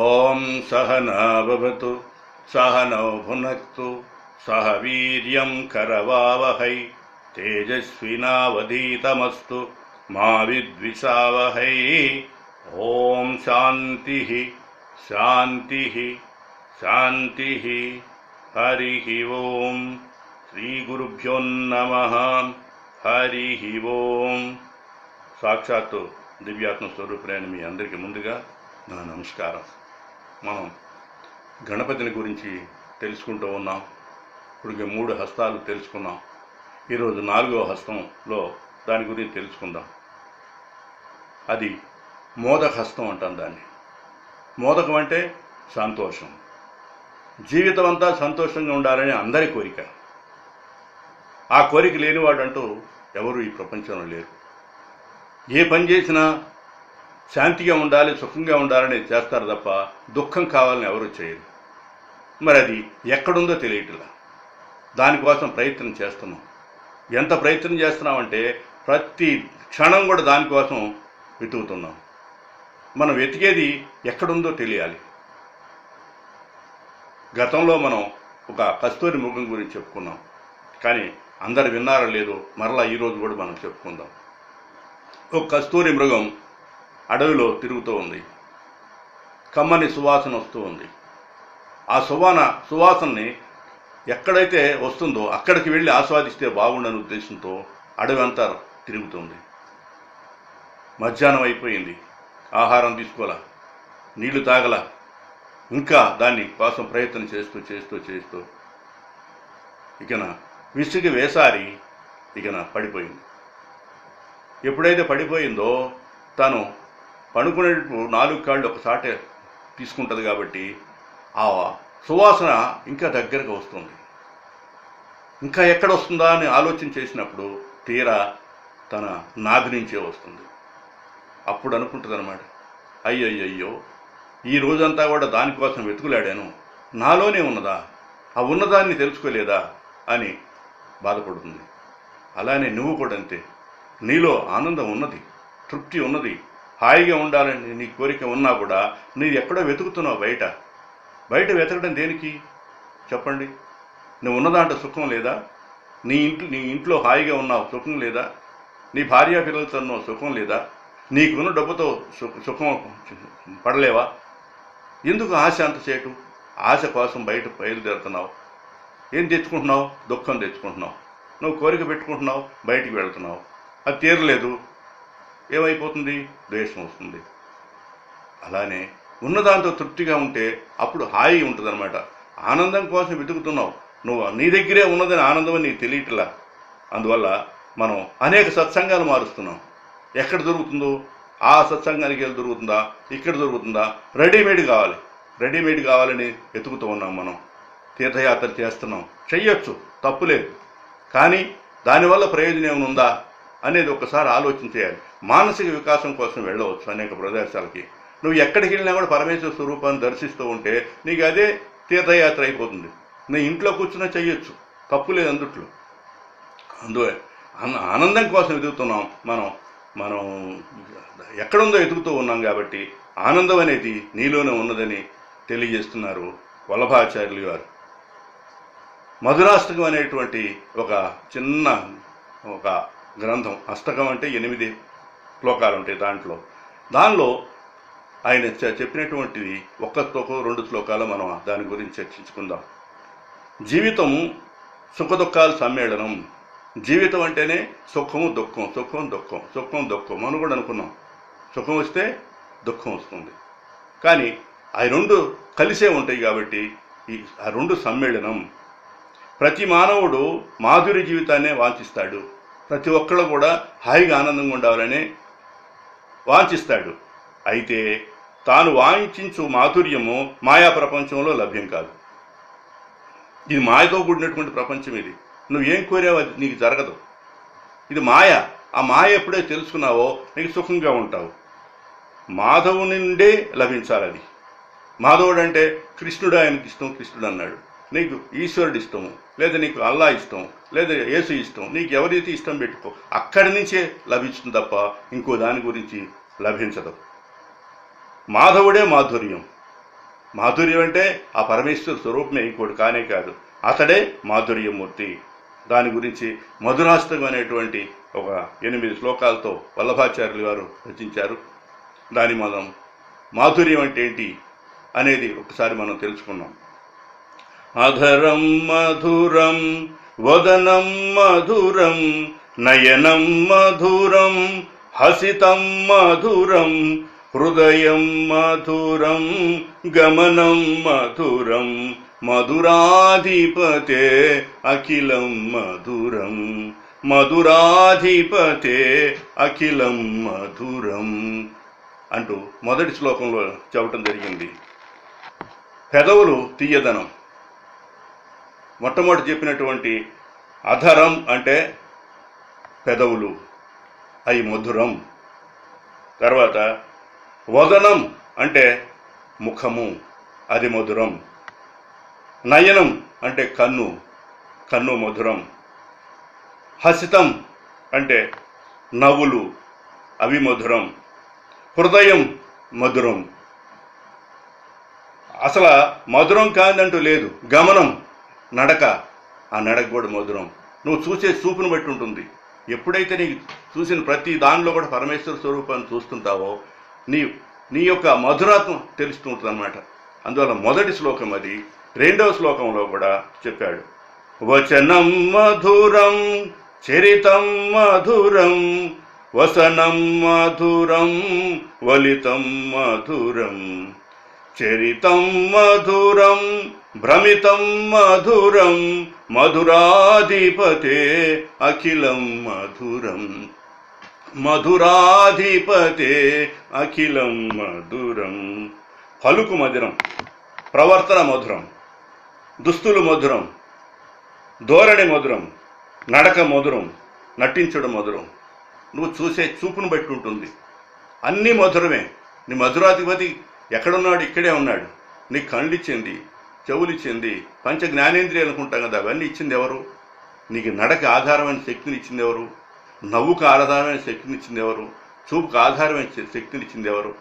ॐ सहनावतु सहनौ भुनक्तु सह वीर्यं करवावहै तेजस्विनावधीतमस्तु मा विद्विषावहै ॐ शान्तिः शान्तिः शान्तिः हरिः ॐ श्रीगुरुभ्यो नमः హరిః ఓం సాక్షాత్తు దివ్యాత్మ స్వరూపులైన మీ అందరికీ ముందుగా నా నమస్కారం మనం గణపతిని గురించి తెలుసుకుంటూ ఉన్నాం. ఇప్పుడు మూడు హస్తాలు తెలుసుకున్నాం. ఈరోజు నాలుగో హస్తంలో దాని గురించి తెలుసుకుందాం. అది మోదక హస్తం అంటాం దాన్ని. మోదకం అంటే సంతోషం. జీవితం అంతా సంతోషంగా ఉండాలని అందరి కోరిక. ఆ కోరిక లేనివాడు అంటూ ఎవరు ఈ ప్రపంచంలో లేరు. ఏ పని చేసినా శాంతిగా ఉండాలి సుఖంగా ఉండాలని చేస్తారు తప్ప దుఃఖం కావాలని ఎవరు చేయరు. మరి అది ఎక్కడుందో తెలియట్లా. దానికోసం ప్రయత్నం చేస్తున్నాం. ఎంత ప్రయత్నం చేస్తున్నామంటే ప్రతి క్షణం కూడా దానికోసం వెతుకుతున్నాం. మనం వెతికేది ఎక్కడుందో తెలియాలి. గతంలో మనం ఒక కస్తూరి మృగం గురించి చెప్పుకున్నాం. కానీ అందరు విన్నారో లేదో మరలా ఈరోజు కూడా మనం చెప్పుకుందాం. ఒక కస్తూరి మృగం అడవిలో తిరుగుతూ ఉంది. కమ్మని సువాసన వస్తూ ఉంది. ఆ సువాన సువాసనని ఎక్కడైతే వస్తుందో అక్కడికి వెళ్ళి ఆస్వాదిస్తే బాగుండని ఉద్దేశంతో అడవి అంతా తిరుగుతుంది. మధ్యాహ్నం అయిపోయింది. ఆహారం తీసుకోవాలా? నీళ్ళు తాగల? ఇంకా దాన్ని కోసం ప్రయత్నం చేస్తూ చేస్తూ చేస్తూ ఇకన విసిగి వేసారి ఇకన పడిపోయింది. ఎప్పుడైతే పడిపోయిందో తను పడుకునేటప్పుడు నాలుగు కాళ్ళు ఒకసాటే తీసుకుంటుంది కాబట్టి ఆ సువాసన ఇంకా దగ్గరకు వస్తుంది. ఇంకా ఎక్కడ వస్తుందా అని ఆలోచన చేసినప్పుడు తీరా తన నాభి నుంచే వస్తుంది. అప్పుడు అనుకుంటుంది అనమాట అయ్యయ్యో ఈ రోజంతా కూడా దానికోసం వెతుకులాడాను. నాలోనే ఉన్నదా? ఆ ఉన్నదాన్ని తెలుసుకోలేదా? అని బాధపడుతుంది. అలానే నువ్వు కూడా అంతే. నీలో ఆనందం ఉన్నది తృప్తి ఉన్నది. హాయిగా ఉండాలని నీ కోరిక ఉన్నా కూడా నీది ఎక్కడో వెతుకుతున్నావు బయట. బయట వెతకడం దేనికి? చెప్పండి. నువ్వు ఉన్నదాంట్లో సుఖం లేదా? నీ ఇంట్లో నీ ఇంట్లో హాయిగా ఉన్నావు సుఖం లేదా? నీ భార్య పిల్లలతో సుఖం లేదా? నీకున్న డబ్బుతో సుఖం పడలేవా? ఎందుకు ఆశ అంత చేయటం ఆశ కోసం బయట బయలుదేరుతున్నావు. ఏం తెచ్చుకుంటున్నావు? దుఃఖం తెచ్చుకుంటున్నావు. నువ్వు కోరిక పెట్టుకుంటున్నావు బయటికి వెళ్తున్నావు. అది తీరలేదు. ఏమైపోతుంది? ద్వేషం వస్తుంది. అలానే ఉన్నదాంతో తృప్తిగా ఉంటే అప్పుడు హాయి ఉంటుందన్నమాట. ఆనందం కోసం వెతుకుతున్నావు. నువ్వు నీ దగ్గరే ఉన్నదని ఆనందం అని నీకు తెలియట్లా. అందువల్ల మనం అనేక సత్సంగాలు మారుస్తున్నాం. ఎక్కడ దొరుకుతుందో? ఆ సత్సంగానికి వెళ్ళి దొరుకుతుందా? ఇక్కడ దొరుకుతుందా? రెడీమేడ్ కావాలి. రెడీమేడ్ కావాలని వెతుకుతూ ఉన్నాం మనం. తీర్థయాత్ర చేస్తున్నాం. చెయ్యొచ్చు. తప్పులేదు. కానీ దానివల్ల ప్రయోజనం ఏమైనా ఉందా? అనేది ఒకసారి ఆలోచన చేయాలి. మానసిక వికాసం కోసం వెళ్ళవచ్చు అనేక ప్రదేశాలకి. నువ్వు ఎక్కడికి వెళ్ళినా కూడా పరమేశ్వర స్వరూపాన్ని దర్శిస్తూ ఉంటే నీకు అదే తీర్థయాత్ర అయిపోతుంది. నీ ఇంట్లో కూర్చున్నా చెయ్యొచ్చు. తప్పు లేదు అందుట్లో. అందు ఆనందం కోసం ఎదుగుతున్నాం మనం. మనం ఎక్కడుందో ఎదుగుతూ ఉన్నాం కాబట్టి ఆనందం అనేది నీలోనే ఉన్నదని తెలియజేస్తున్నారు వల్లభాచార్యులు గారు. మధురాష్టకం అనేటువంటి ఒక చిన్న ఒక గ్రంథం. అష్టకం అంటే ఎనిమిది శ్లోకాలు ఉంటాయి దాంట్లో. దానిలో ఆయన చెప్పినటువంటివి చెప్పినటువంటిది ఒక్క శ్లోకం రెండు శ్లోకాలు మనం దాని గురించి చర్చించుకుందాం. జీవితం సుఖదుఖాల సమ్మేళనం. జీవితం అంటేనే సుఖము దుఃఖం. సుఖం దుఃఖం. సుఖం దుఃఖం మనం కూడా అనుకున్నాం. సుఖం వస్తే దుఃఖం వస్తుంది. కానీ ఆ రెండు కలిసే ఉంటాయి కాబట్టి ఈ ఆ రెండు సమ్మేళనం. ప్రతి మానవుడు మాధురి జీవితాన్నే వాంఛిస్తాడు. ప్రతి ఒక్కళ్ళు కూడా హాయిగా ఆనందంగా ఉండాలని వాంఛిస్తాడు. అయితే తాను వాంఛించు మాధుర్యము మాయా ప్రపంచంలో లభ్యం కాదు. ఇది మాయతో కూడినటువంటి ప్రపంచం ఇది. నువ్వేం కోరావు అది నీకు జరగదు. ఇది మాయ. ఆ మాయ ఎప్పుడే తెలుసుకున్నావో నీకు సుఖంగా ఉంటావు. మాధవుని నుండే లభించాలి అది. మాధవుడు అంటే కృష్ణుడు ఆయనకి ఇష్టం కృష్ణుడు అన్నాడు. నీకు ఈశ్వరుడు ఇష్టము లేదా నీకు అల్లా ఇష్టం లేదా యేసు ఇష్టం నీకు ఎవరైతే ఇష్టం పెట్టుకో అక్కడి నుంచే లభిస్తుంది తప్ప ఇంకో దాని గురించి లభించదు. మాధవుడే మాధుర్యం. మాధుర్యం అంటే ఆ పరమేశ్వర స్వరూపమే ఇంకోటి కానే కాదు. అతడే మాధుర్యమూర్తి. దాని గురించి మధురాష్టకం అనేటువంటి ఒక ఎనిమిది శ్లోకాలతో వల్లభాచార్యులు గారు రచించారు. దాని మనం మాధుర్యం అంటే ఏంటి అనేది ఒకసారి మనం తెలుసుకున్నాం. అధరం మధురం వదనం మధురం నయనం మధురం హసితం మధురం హృదయం మధురం గమనం మధురం మధురాధిపతే అఖిలం మధురం మధురాధిపతే అఖిలం మధురం అంటూ మొదటి శ్లోకంలో చెప్పటం జరిగింది. పెదవులు తీయదనం. మొట్టమొదటి చెప్పినటువంటి అధరం అంటే పెదవులు అవి మధురం. తర్వాత వదనం అంటే ముఖము అది మధురం. నయనం అంటే కన్ను కన్ను మధురం. హసితం అంటే నవ్వులు అవి మధురం. హృదయం మధురం. అసలు మధురం కాదంటూ లేదు గమనం. నడక. ఆ నడక కూడా మధురం. నువ్వు చూసే చూపును బట్టి ఉంటుంది. ఎప్పుడైతే నీ చూసిన ప్రతి దానిలో కూడా పరమేశ్వర స్వరూపాన్ని చూస్తుంటావో నీ నీ యొక్క మధురాత్మ తెలుస్తూ ఉంటుంది అనమాట అందువల్ల మొదటి శ్లోకం అది. రెండవ శ్లోకంలో కూడా చెప్పాడు. వచనం మధురం చరితం మధురం వసనం మధురం వలితం మధురం చరితం మధురం భ్రమితం మధురం మధురాధిపతే అఖిలం మధురం మధురాధిపతే అఖిలం మధురం పలుకు మధురం ప్రవర్తన మధురం దుస్తులు మధురం ధోరణి మధురం నడక మధురం నటించడం మధురం నువ్వు చూసే చూపును బట్టి ఉంటుంది. అన్నీ మధురమే. నీ మధురాధిపతి ఎక్కడున్నాడు? ఇక్కడే ఉన్నాడు. నీ కళ్ళిచ్చింది. చెవులిచ్చింది. పంచ జ్ఞానేంద్రియాలు అనుకుంటాం కదా అవన్నీ ఇచ్చింది ఎవరు? నీకు నడక ఆధారమైన శక్తిని ఇచ్చింది ఎవరు? నవ్వుకు ఆధారమైన శక్తిని ఇచ్చింది ఎవరు? చూపుకు ఆధారమైన శక్తిని ఇచ్చింది ఎవరు?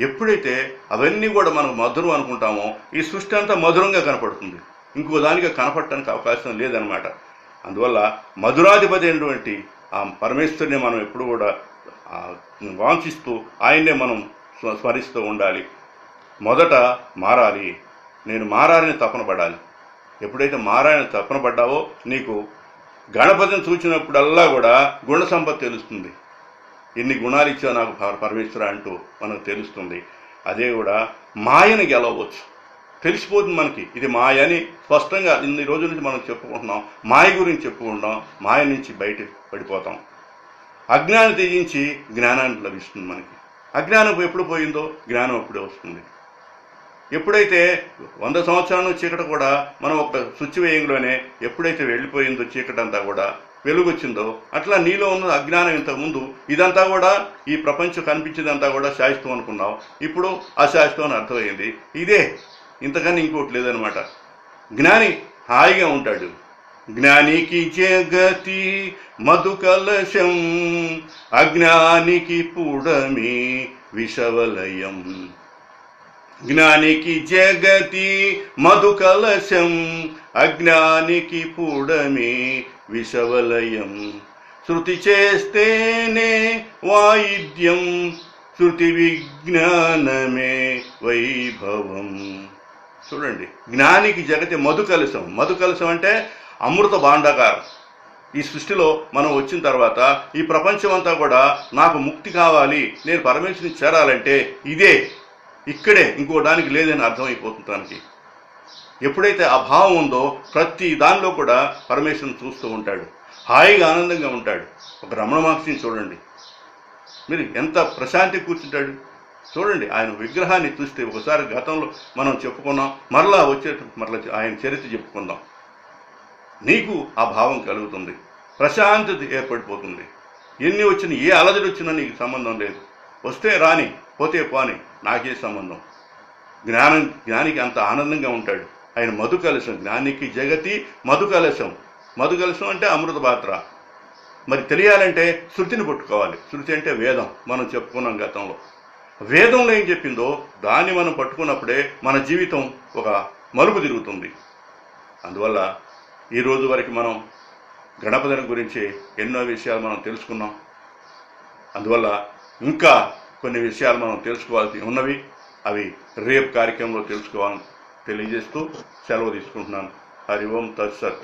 ఎప్పుడైతే అవన్నీ కూడా మనం మధురం అనుకుంటామో ఈ సృష్టి అంతా మధురంగా కనపడుతుంది. ఇంకో దానిగా కనపడటానికి అవకాశం లేదనమాట అందువల్ల మధురాధిపతి అయినటువంటి ఆ పరమేశ్వరుని మనం ఎప్పుడు కూడా వాంఛిస్తూ ఆయన్నే మనం స్మ- స్మరిస్తూ ఉండాలి. మొదట మారాలి. నేను మారాలని తపన పడాలి. ఎప్పుడైతే మారాలని తపన పడ్డావో నీకు గణపతిని చూసినప్పుడల్లా కూడా గుణ సంపత్తి తెలుస్తుంది. ఎన్ని గుణాలు ఇచ్చా నాకు పరమేశ్వర అంటూ మనకు తెలుస్తుంది. అదే కూడా మాయని గెలవచ్చు తెలిసిపోతుంది మనకి. ఇది మాయ అని స్పష్టంగా ఇన్ని రోజుల నుంచి మనం చెప్పుకుంటున్నాం. మాయ గురించి చెప్పుకుంటాం మాయ నుంచి బయట పడిపోతాం. అజ్ఞానం త్యజించి జ్ఞానాన్ని లభిస్తుంది మనకి. అజ్ఞానం ఎప్పుడు పోయిందో? జ్ఞానం అప్పుడే వస్తుంది. ఎప్పుడైతే వంద సంవత్సరాలు చీకటి కూడా మనం ఒక స్విచ్ వేయంలోనే ఎప్పుడైతే వెళ్ళిపోయిందో చీకటి అంతా కూడా వెలుగొచ్చిందో అట్లా నీలో ఉన్న అజ్ఞానం ఇంతకుముందు ఇదంతా కూడా ఈ ప్రపంచం కనిపించేదంతా కూడా శాశ్వతం అనుకున్నావు ఇప్పుడు అశాశ్వతం అని అర్థమైంది. ఇదే ఇంతకన్నా ఇంకోటి లేదనమాట జ్ఞాని హాయిగా ఉంటాడు. జ్ఞానికి జగతి మధుకలశం అజ్ఞానికి పుడమి విషవలయం. జ్ఞానికి జగతి మధు కలశం అజ్ఞానికి పూడమే విషవలయం. శృతి చేస్తేనే వాయిద్యం శృతి విజ్ఞానమే వైభవం. చూడండి జ్ఞానికి జగతి మధుకలసం మధు కలశం అంటే అమృత భాండాగారం ఈ సృష్టిలో మనం వచ్చిన తర్వాత ఈ ప్రపంచం అంతా కూడా నాకు ముక్తి కావాలి నేను పరమేశ్వరుని చేరాలంటే ఇదే ఇక్కడే ఇంకో దానికి లేదని అర్థమైపోతుంది తనకి ఎప్పుడైతే ఆ భావం ఉందో ప్రతి దానిలో కూడా పరమేశ్వరుని చూస్తూ ఉంటాడు. హాయిగా ఆనందంగా ఉంటాడు. ఒక రమణ మహర్షిని చూడండి. మీరు ఎంత ప్రశాంతి కూర్చుంటాడు. చూడండి ఆయన విగ్రహాన్ని చూస్తే ఒకసారి గతంలో మనం చెప్పుకున్నాం మరలా వచ్చే మరలా ఆయన చరిత్ర చెప్పుకుందాం. నీకు ఆ భావం కలుగుతుంది. ప్రశాంతత ఏర్పడిపోతుంది. ఎన్ని వచ్చినా ఏ అలజడి వచ్చినా నీకు సంబంధం లేదు. వస్తే రాని పోతే పోని. నాకే సంబంధం. జ్ఞానం జ్ఞానికి అంత ఆనందంగా ఉంటాడు. ఆయన మధు కలశం జ్ఞానికి జగతి మధు కలశం. మధు కలశం అంటే అమృత పాత్ర. మరి తెలియాలంటే శృతిని పట్టుకోవాలి. శృతి అంటే వేదం మనం చెప్పుకున్నాం గతంలో. వేదంలో ఏం చెప్పిందో దాన్ని మనం పట్టుకున్నప్పుడే మన జీవితం ఒక మలుపు తిరుగుతుంది. అందువల్ల ఈ రోజు వరకు మనం గణపతిని గురించి ఎన్నో విషయాలు మనం తెలుసుకున్నాం. అందువల్ల ఇంకా కొన్ని విషయాలు మనం తెలుసుకోవాల్సి ఉన్నవి. అవి రేపు కార్యక్రమంలో తెలుసుకోవాలని తెలియజేస్తూ సెలవు తీసుకుంటున్నాను. హరి ఓం తత్సత్.